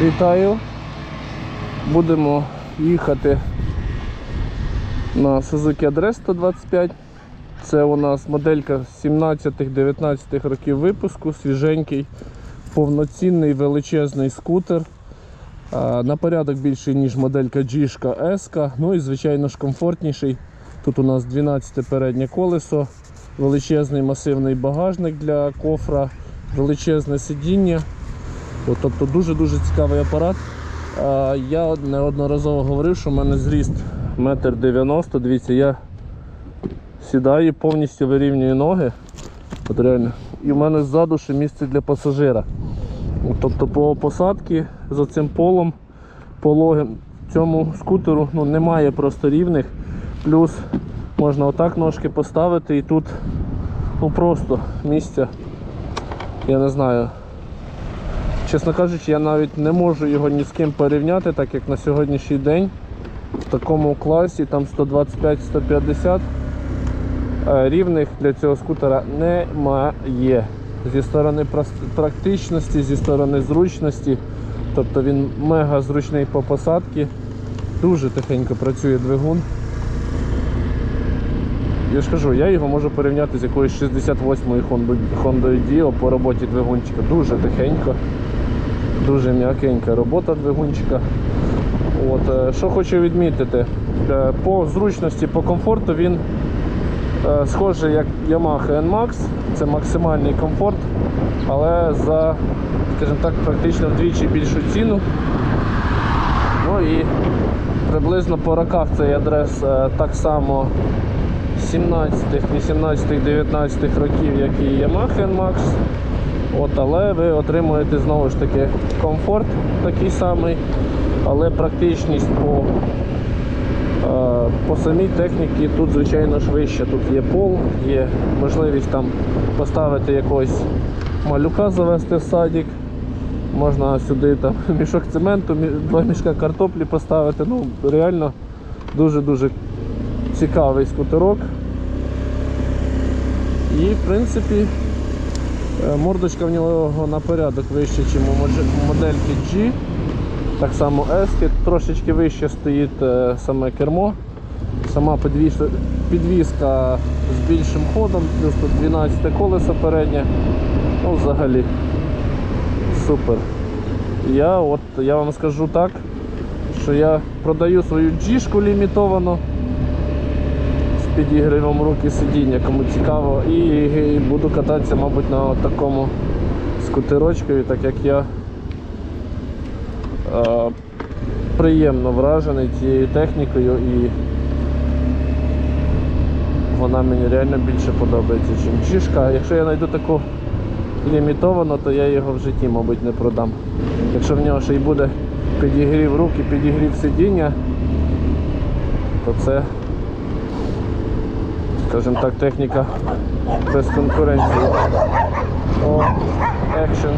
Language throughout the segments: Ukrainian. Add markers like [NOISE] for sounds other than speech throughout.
Вітаю. Будемо їхати на Suzuki Address 125. Це у нас моделька 17-19 років випуску, свіженький, повноцінний величезний скутер. На порядок більший, ніж моделька G S. Ну і звичайно ж комфортніший. Тут у нас 12 переднє колесо, величезний масивний багажник для кофра, величезне сидіння. От, тобто дуже-дуже цікавий апарат. Я неодноразово говорив, що в мене зріст 1,90 м. Дивіться, я сідаю, повністю вирівнюю ноги. От реально. І в мене ззаду ще місце для пасажира. Тобто по посадці за цим полом пологим цьому скутеру ну, немає просто рівних. Плюс можна отак ножки поставити і тут ну, просто місця. Я не знаю. Чесно кажучи, я навіть не можу його ні з ким порівняти, так як на сьогоднішній день в такому класі там 125-150 е, рівних для цього скутера немає. Зі сторони практичності, зі сторони зручності. Тобто він мега зручний по посадці. Дуже тихенько працює двигун. Я ж кажу, я його можу порівняти з якоюсь 68-ю Honda- Honda Dio по роботі двигунчика. Дуже тихенько, дуже м'якенька робота двигунчика. От, е, що хочу відмітити, е, по зручності, по комфорту він е, схожий як Yamaha NMAX, це максимальний комфорт, але за, скажімо так, практично вдвічі більшу ціну. Ну і приблизно по роках цей адрес так само 17, 18, 19 років, як і Yamaha NMAX. От, але ви отримуєте знову ж таки комфорт такий самий, але практичність по, е, по самій техніці тут, звичайно ж, вища. Тут є пол, є можливість там поставити якогось малюка завести в садик. Можна сюди там [LAUGHS] мішок цементу, два мішка картоплі поставити. Ну, реально дуже-дуже цікавий скутерок. І в принципі мордочка в нього на порядок вища, ніж у модельки G. Так само S, трошечки вище стоїть е, саме кермо. Сама підвіска з більшим ходом, плюс тут 12 колесо переднє. Ну, взагалі супер. Я от я вам скажу так, що я продаю свою джішку лімітовану з підігрівом руки сидіння, кому цікаво, і, і буду кататися, мабуть, на такому скутерочкові, так як я е, приємно вражений цією технікою і вона мені реально більше подобається, ніж джішка. Якщо я знайду таку лімітовану, то я його в житті, мабуть, не продам. Якщо в нього ще й буде підігрів руки, підігрів сидіння, то це, скажімо так, техніка без конкуренції. О, екшен.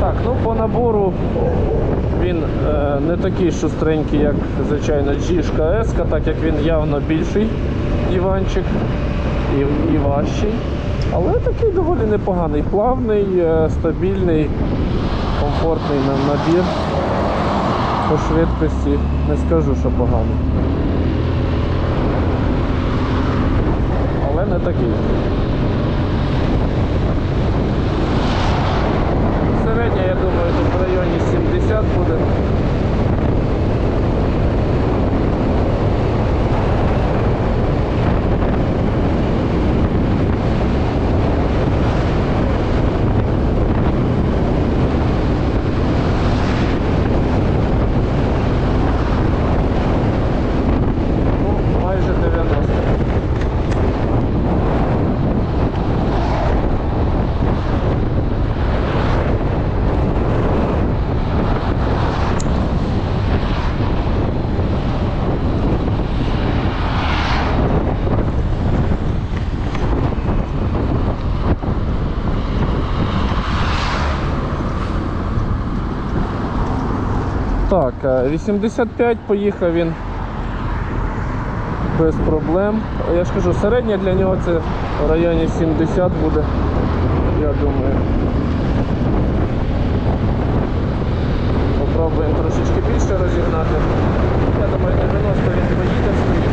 Так, ну по набору він е, не такий шустренький, як звичайно G-шка S, так як він явно більший диванчик і, і важчий. Але такий доволі непоганий, плавний, е, стабільний, комфортний набір. По швидкості не скажу, що поганий. Але не такий. Так, е, 85 поїхав він без проблем. Я ж кажу, середня для нього це в районі 70 буде, я думаю. Попробуємо трошечки більше розігнати. Я думаю, 90 він поїде.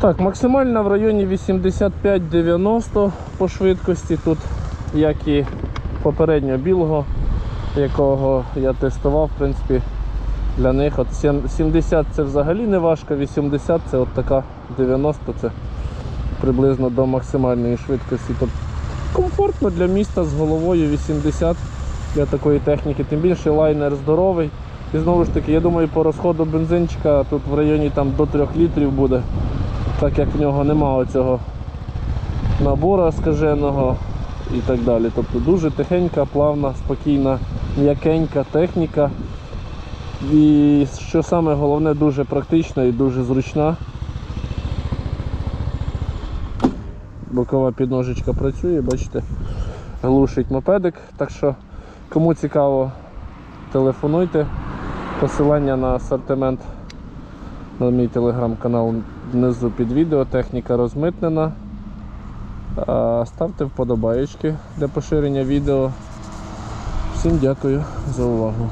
Так, максимальна в районі 85-90 по швидкості тут, як і попереднього білого, якого я тестував, в принципі, для них от 70 це взагалі не важко, 80 це от така 90 це приблизно до максимальної швидкості. Тобто комфортно для міста з головою 80 для такої техніки, тим більше лайнер здоровий. І знову ж таки, я думаю, по розходу бензинчика тут в районі там, до 3 літрів буде, так як в нього немає цього набора скаженого і так далі. Тобто дуже тихенька, плавна, спокійна, м'якенька техніка. І що саме головне, дуже практична і дуже зручна. Бокова підножечка працює, бачите, глушить мопедик. Так що, кому цікаво, телефонуйте. Посилання на асортимент на мій телеграм-канал внизу під відео. Техніка розмитнена. Ставте вподобаєчки для поширення відео. Всім дякую за увагу.